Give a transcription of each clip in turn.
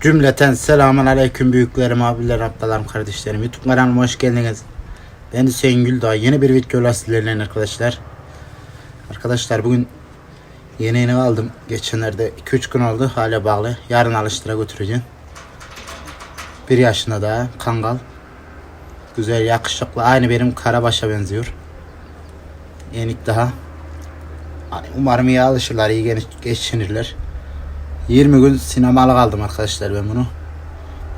Cümleten selamun aleyküm büyüklerim, abilerim, ablalarım, kardeşlerim. YouTube kanalıma hoş geldiniz. Ben Hüseyin Güldağ. Yeni bir videoyla sizlerle arkadaşlar. Arkadaşlar bugün yeni yeni aldım. Geçenlerde 2-3 gün oldu. Hala bağlı. Yarın alıştıra götüreceğim. Bir yaşında daha. Kangal. Güzel, yakışıklı. Aynı benim Karabaş'a benziyor. Yenik daha. Hani umarım iyi alışırlar, iyi geçinirler. 20 gün sinemalı kaldım arkadaşlar ben bunu.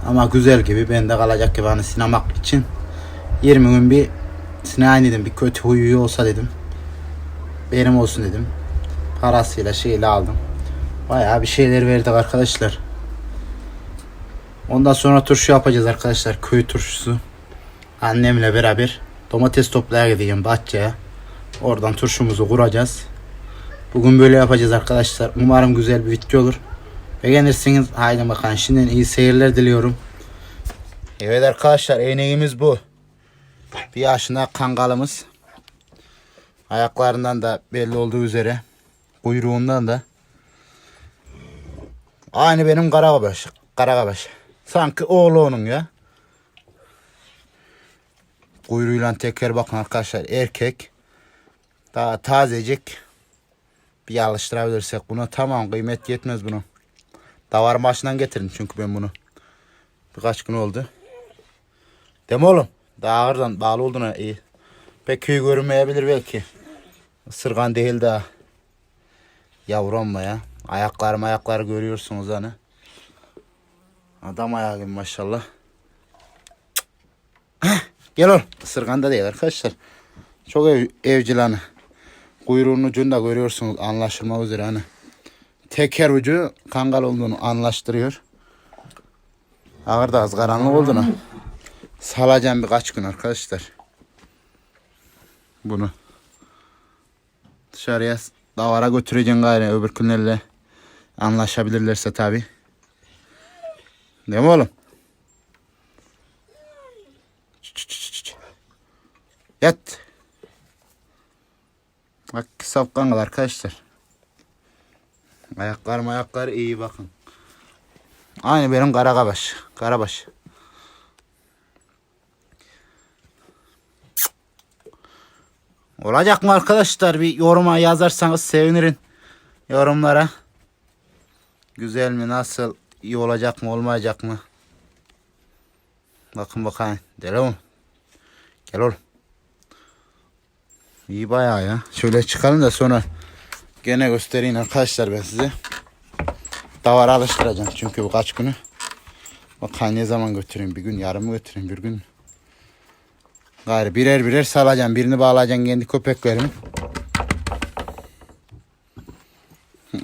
Ama güzel gibi bende kalacak gibi hani sinemak için 20 gün bir sinema dedim bir kötü huyu olsa dedim. Benim olsun dedim. Parasıyla şeyle aldım. Bayağı bir şeyler verdik arkadaşlar. Ondan sonra turşu yapacağız arkadaşlar. Köy turşusu. Annemle beraber domates toplaya gideceğim bahçeye. Oradan turşumuzu kuracağız. Bugün böyle yapacağız arkadaşlar. Umarım güzel bir video olur. Beğenirsiniz. Haydi bakalım. Şimdiden iyi seyirler diliyorum. Evet arkadaşlar eneğimiz bu. Bir yaşında kangalımız. Ayaklarından da belli olduğu üzere. Kuyruğundan da. Aynı benim Karakabaş. Karakabaş. Sanki oğlu onun ya. Kuyruğuyla teker bakın arkadaşlar erkek. Daha tazecik. Bir alıştırabilirsek bunu tamam kıymet yetmez bunun. Davar başından getirdim çünkü ben bunu. Birkaç gün oldu. Değil mi oğlum? Daha ağırdan bağlı olduğuna iyi. Pek iyi görünmeyebilir belki. Isırgan değil daha. Yavrum ya. Ayaklarım ayakları görüyorsunuz hani. Adam ayağı gibi maşallah. Gel oğlum. Isırgan da değil arkadaşlar. Çok ev, evcil hani. Kuyruğun ucunu da görüyorsunuz anlaşılmak üzere hani. Teker ucu kangal olduğunu anlaştırıyor. Ağır da az karanlık olduğunu. Salacağım birkaç gün arkadaşlar. Bunu. Dışarıya davara götüreceğim gayri öbür günlerle anlaşabilirlerse tabi. Değil mi oğlum? Yat. Bak safkangal arkadaşlar. Ayaklarım ayakları iyi bakın. Aynı benim Karakabaş. Karabaş. Olacak mı arkadaşlar? Bir yoruma yazarsanız sevinirim. Yorumlara. Güzel mi? Nasıl? iyi olacak mı? Olmayacak mı? Bakın bakayım. Gel oğlum. Gel oğlum. İyi bayağı ya. Şöyle çıkalım da sonra gene göstereyim arkadaşlar ben size. Davara alıştıracağım çünkü bu kaç günü. Bakayım ne zaman götüreyim bir gün yarın mı götüreyim bir gün. Gayrı birer birer salacağım. Birini bağlayacağım kendi köpeklerimi.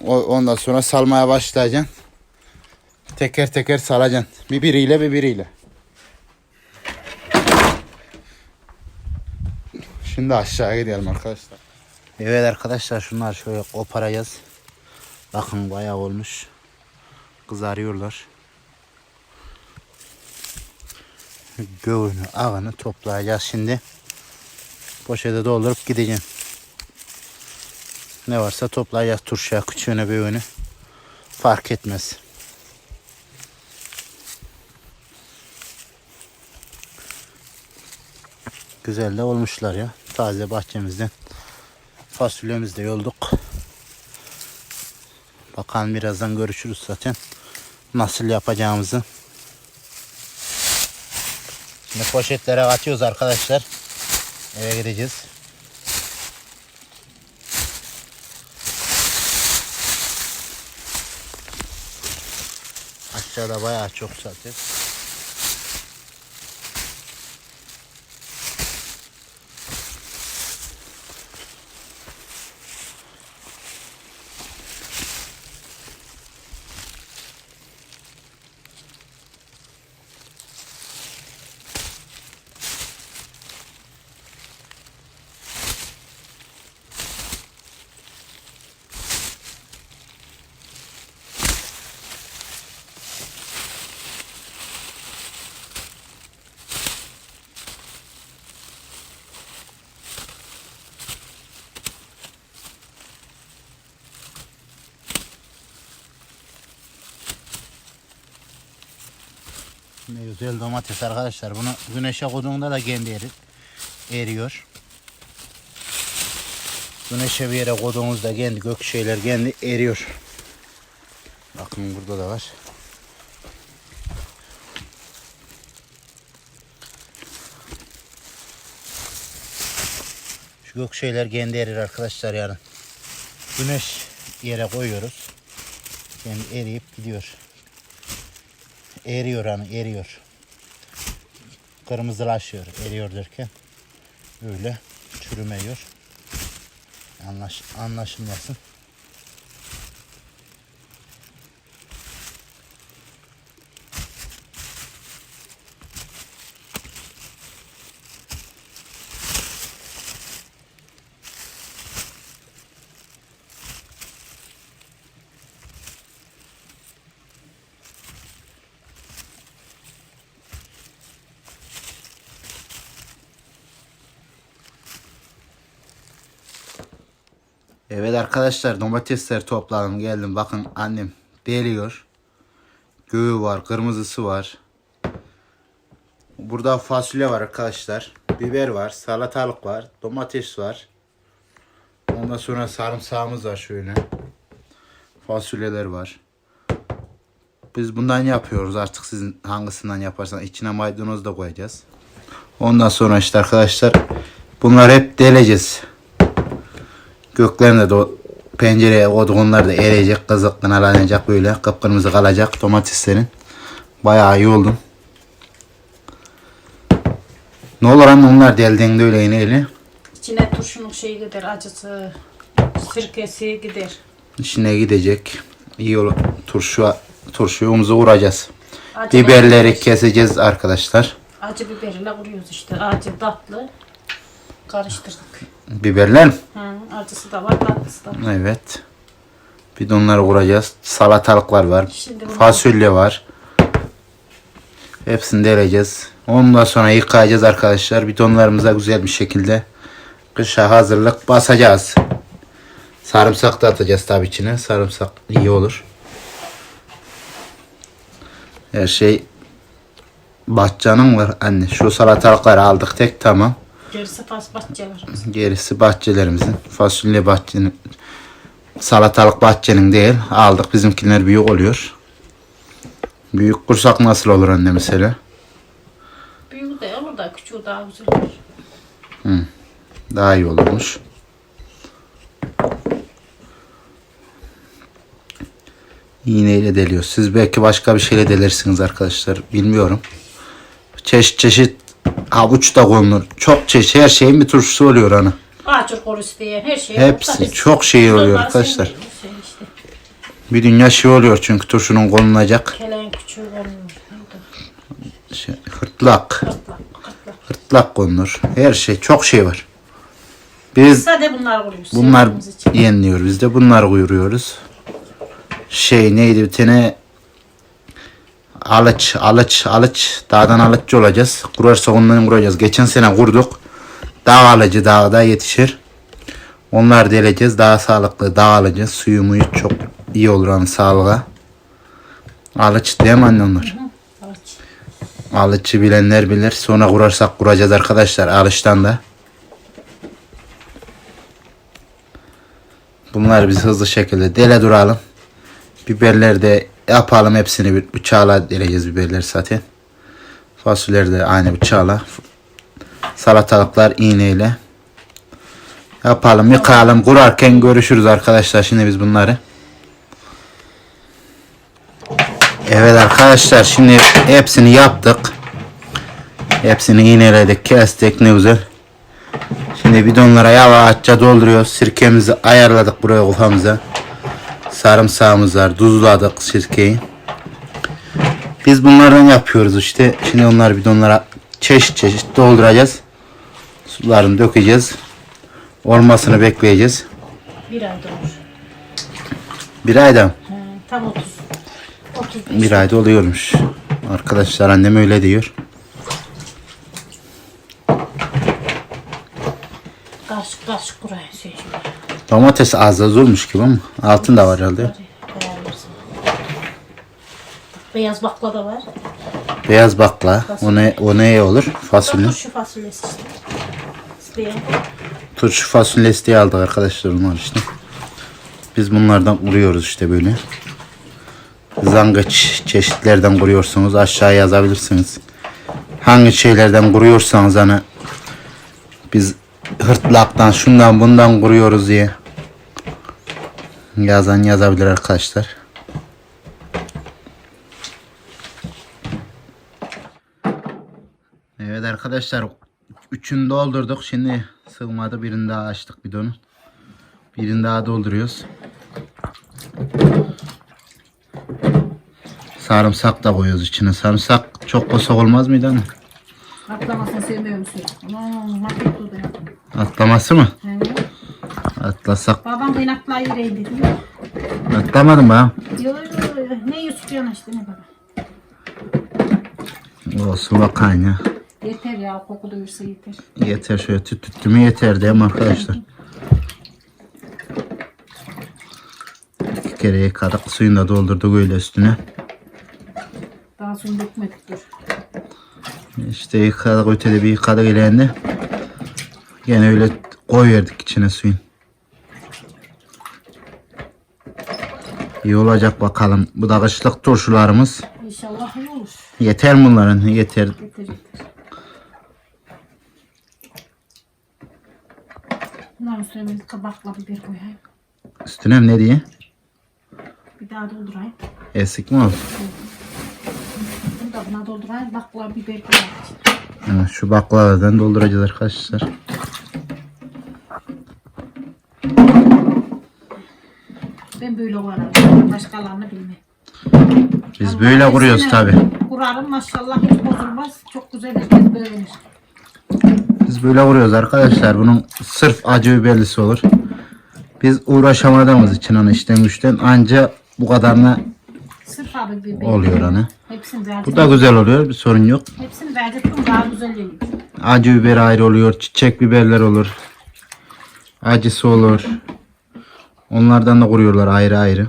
Ondan sonra salmaya başlayacaksın. Teker teker salacaksın. Bir biriyle bir biriyle. Şimdi aşağı gidelim arkadaşlar. Evet arkadaşlar şunlar şöyle koparacağız. Bakın bayağı olmuş. Kızarıyorlar. Göğünü, ağını toplayacağız şimdi. Poşete doldurup gideceğim. Ne varsa toplayacağız turşuya, küçüğüne, büyüğünü. Fark etmez. Güzel de olmuşlar ya. Taze bahçemizden. Fasulyemizi de yolduk. Bakalım birazdan görüşürüz zaten. Nasıl yapacağımızı. Şimdi poşetlere atıyoruz arkadaşlar. Eve gideceğiz. Aşağıda bayağı çok zaten. Ne güzel domates arkadaşlar. Bunu güneşe koyduğunda da kendi erir, eriyor. Güneşe bir yere koyduğunuzda kendi gök şeyler kendi eriyor. Bakın burada da var. Şu gök şeyler kendi erir arkadaşlar yani. Güneş yere koyuyoruz. Kendi eriyip gidiyor. Eriyor hani eriyor. Kırmızılaşıyor eriyor derken. Öyle çürümüyor. Anlaş, anlaşılmasın. Evet arkadaşlar domatesler topladım geldim. Bakın annem deliyor. Göğü var, kırmızısı var. Burada fasulye var arkadaşlar. Biber var, salatalık var, domates var. Ondan sonra sarımsağımız var şöyle. Fasulyeler var. Biz bundan yapıyoruz artık sizin hangisinden yaparsan içine maydanoz da koyacağız. Ondan sonra işte arkadaşlar bunlar hep deleceğiz. Göklerine de o pencereye koyduk onlar da eriyecek, kızıktan alanacak böyle kıpkırmızı kalacak domateslerin. Bayağı iyi oldu. Ne olur anne onlar deldiğinde öyle yine öyle. İçine turşunun şeyi gider, acısı, sirkesi gider. İçine gidecek. İyi olur. Turşu, turşuyumuzu vuracağız. Acı Biberleri keseceğiz arkadaşlar. Acı biberiyle vuruyoruz işte. Acı, tatlı. Karıştırdık. Biberler? Hı, acısı da var, tatlısı da var. Evet. Bir de onları vuracağız. Salatalıklar var. Şimdi Fasulye var. Hepsini deleceğiz. Ondan sonra yıkayacağız arkadaşlar. Bidonlarımıza güzel bir şekilde kışa hazırlık basacağız. Sarımsak da atacağız tabii içine. Sarımsak iyi olur. Her şey bahçenin var anne. Şu salatalıkları aldık tek tamam. Gerisi bahçelerimiz. Gerisi bahçelerimizin. Fasulye bahçenin, salatalık bahçenin değil. Aldık bizimkiler büyük oluyor. Büyük kursak nasıl olur anne mesela? Büyüğü de olur da küçüğü daha güzel olur. Daha iyi olurmuş. İğneyle deliyor. Siz belki başka bir şeyle delersiniz arkadaşlar. Bilmiyorum. Çeşit çeşit havuç da konulur. Çok çeşit her şeyin bir turşusu oluyor ana. Ağaçır korusu diye her şey. Hepsi var çok şey oluyor arkadaşlar. işte. Bir dünya şey oluyor çünkü turşunun konulacak. Keleğin küçüğü. Neydi? Şey, hırtlak. Kırtlak, kırtlak. Hırtlak konulur. Her şey çok şey var. Biz Sade bunlar vuruyoruz. bunlar yeniliyor. Biz de bunlar kuyuruyoruz. Şey neydi bir tane alıç alıç alıç dağdan alıççı olacağız. Kurarsa ondan kuracağız. Geçen sene kurduk. Dağ alıcı dağda yetişir. Onlar deleceğiz. Daha sağlıklı dağ alıcı. Suyu muyu çok iyi olur hani sağlığa. Alıç değil mi anne onlar? Alıçı bilenler bilir. Sonra kurarsak kuracağız arkadaşlar alıştan da. Bunları biz hızlı şekilde dele duralım. Biberleri de yapalım hepsini bir bıçağla deleceğiz biberleri zaten. Fasulyeleri de aynı bıçağla. Salatalıklar iğneyle. Yapalım yıkayalım. Kurarken görüşürüz arkadaşlar şimdi biz bunları. Evet arkadaşlar şimdi hepsini yaptık. Hepsini iğneledik, kestik ne güzel. Şimdi bidonlara yavaşça dolduruyoruz. Sirkemizi ayarladık buraya kafamıza. Sarımsağımız var, tuzladık sirkeyi. Biz bunlardan yapıyoruz işte. Şimdi onlar bidonlara çeşit çeşit dolduracağız. Sularını dökeceğiz. Olmasını bekleyeceğiz. Bir ayda olur. Bir ayda He, tam 30. 35. bir ayda oluyormuş. Arkadaşlar annem öyle diyor. Karışık karışık buraya şey. Domates az az olmuş gibi ama altın da var herhalde. Beyaz bakla da var. Beyaz bakla. O ne o neye olur? Fasulye. Şu fasulyesi. İsteyen. Turşu fasulyesi diye aldık arkadaşlar onlar işte. Biz bunlardan kuruyoruz işte böyle. Zangıç çeşitlerden kuruyorsunuz. Aşağıya yazabilirsiniz. Hangi şeylerden kuruyorsanız hani biz hırtlaktan şundan bundan kuruyoruz diye yazan yazabilir arkadaşlar. Evet arkadaşlar üçünü doldurduk. Şimdi sığmadı birini daha açtık bidonu. Birini daha dolduruyoruz. Sarımsak da koyuyoruz içine. Sarımsak çok kosak olmaz mıydı hani? Atlamasını sevmiyor? Aman yaptım. Atlaması mı? He. Atlasak. Babam beni atlayıvereyim dedi. Atlamadım ha. Yo yo yo. Ne Yusuf yanaştı ne baba. Olsun bakayım ya. Yeter ya koku duyursa yeter. Yeter şöyle tüt tüttü mü yeter değil mi arkadaşlar? İki kere yıkadık. Suyunu da doldurduk öyle üstüne. Daha suyunu dökmedik dur. İşte yıkadık ötede bir yıkadık ilerinde. Gene öyle koy verdik içine suyun. İyi olacak bakalım. Bu da kışlık turşularımız. İnşallah iyi olur. Yeter bunların? Yeter. Yeter yeter. Bunların üstüne bir kabakla biber koyayım. Üstüne ne diye? Bir daha doldurayım. Esik mi olsun? Bunu da buna doldurayım. Bakla biber koyayım. Evet, şu baklavadan dolduracağız arkadaşlar. Ben böyle kurarım. Başkalarını bilmem. Biz böyle kuruyoruz tabi. Kurarım maşallah hiç bozulmaz. Çok güzel herkes beğenir. Biz böyle vuruyoruz arkadaşlar. Bunun sırf acı biberlisi olur. Biz uğraşamadığımız için hani işten güçten anca bu kadarına Sırf abi biber. oluyor hani. Hepsini verdim. Bu da güzel oluyor. Bir sorun yok. Hepsini verdim daha güzel geliyor. Acı biber ayrı oluyor. Çiçek biberler olur. Acısı olur. Onlardan da kuruyorlar ayrı ayrı.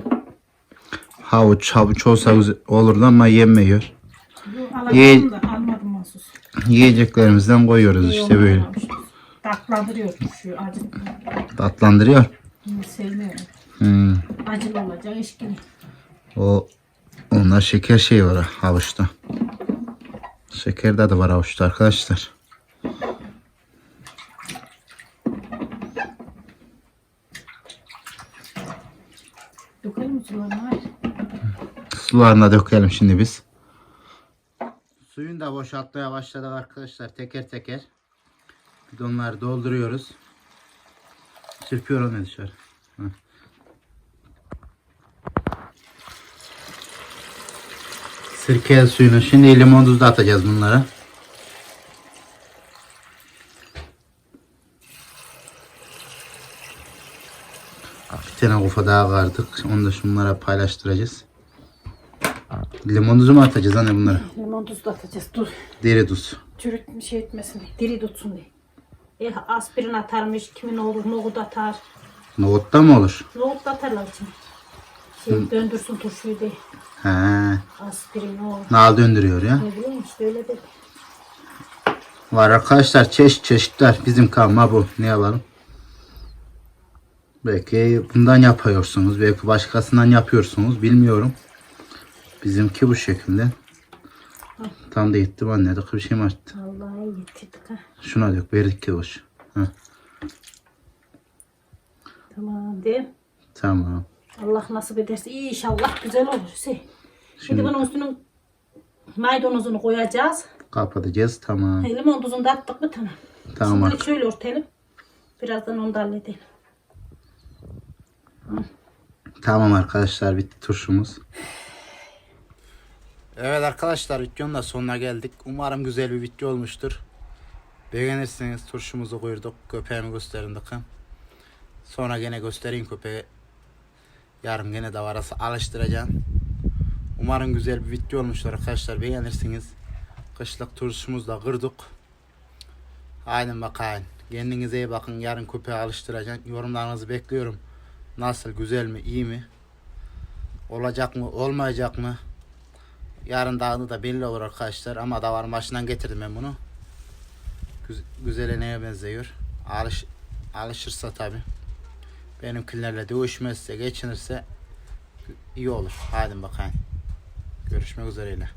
Havuç, havuç olsa güzel olurdu ama yemiyor. Bu Ye- da almadım mahsus. Yiyeceklerimizden koyuyoruz işte böyle. Takladırıyor şu acı. Tatlandırıyor. Sevmiyorum. Hmm. Acılı olacak eşkili. O onlar şeker şey var havuçta. Şeker de var havuçta arkadaşlar. Dökelim sularını? Sularına dökelim şimdi biz. Suyunu da boşaltmaya başladık arkadaşlar teker teker. Bidonları dolduruyoruz. Çırpıyor onu dışarı. Heh. Sirke suyunu şimdi limon tuzu da atacağız bunlara. Bir tane kufa daha vardık. Onu da şunlara paylaştıracağız. Limon tuzu mu atacağız anne bunlara? Limon tuzu da atacağız. Dur. Deri tuz. Çürütme şey etmesin. Diri tutsun diye. E, aspirin atarmış. Kimin olur nohut atar. Nohutta mı olur? Nohut da atarlar için. Şey, döndürsün turşuyu diye. He. Aspirin o. Nal döndürüyor ya. Ne bileyim işte öyle dedi. Var arkadaşlar çeşit çeşitler. Bizim kalma bu. Ne yapalım? Belki bundan yapıyorsunuz. Belki başkasından yapıyorsunuz. Bilmiyorum. Bizimki bu şekilde. Tam da yettim anne. de bir şey mi arttı? Vallahi getirdik ha. Şuna dök. Verdik ki hoş. Heh, Tamam de. Tamam. Allah nasip ederse inşallah güzel olur. Şimdi, Şimdi- bunun üstüne maydanozunu koyacağız. Kapatacağız. Tamam. Limon tuzunu da attık mı tamam. Tamam. Şimdilik şöyle örtelim. Birazdan onu da halledelim. Tamam arkadaşlar bitti turşumuz. Evet arkadaşlar videonun da sonuna geldik. Umarım güzel bir video olmuştur. Beğenirseniz turşumuzu koyduk. Köpeğimi gösterin bakın. Sonra gene göstereyim köpeği. Yarın gene de varası alıştıracağım. Umarım güzel bir video olmuştur arkadaşlar. Beğenirsiniz. Kışlık turşumuzu da kırdık. Aynen bakayım. Kendinize iyi bakın. Yarın köpeği alıştıracağım. Yorumlarınızı bekliyorum. Nasıl? Güzel mi? iyi mi? Olacak mı? Olmayacak mı? Yarın dağını da belli olur arkadaşlar ama davarın başından getirdim ben bunu. Güz güzele neye benziyor? Alış alışırsa tabi. Benimkilerle dövüşmezse, geçinirse iyi olur. Hadi bakayım. Görüşmek üzereyle.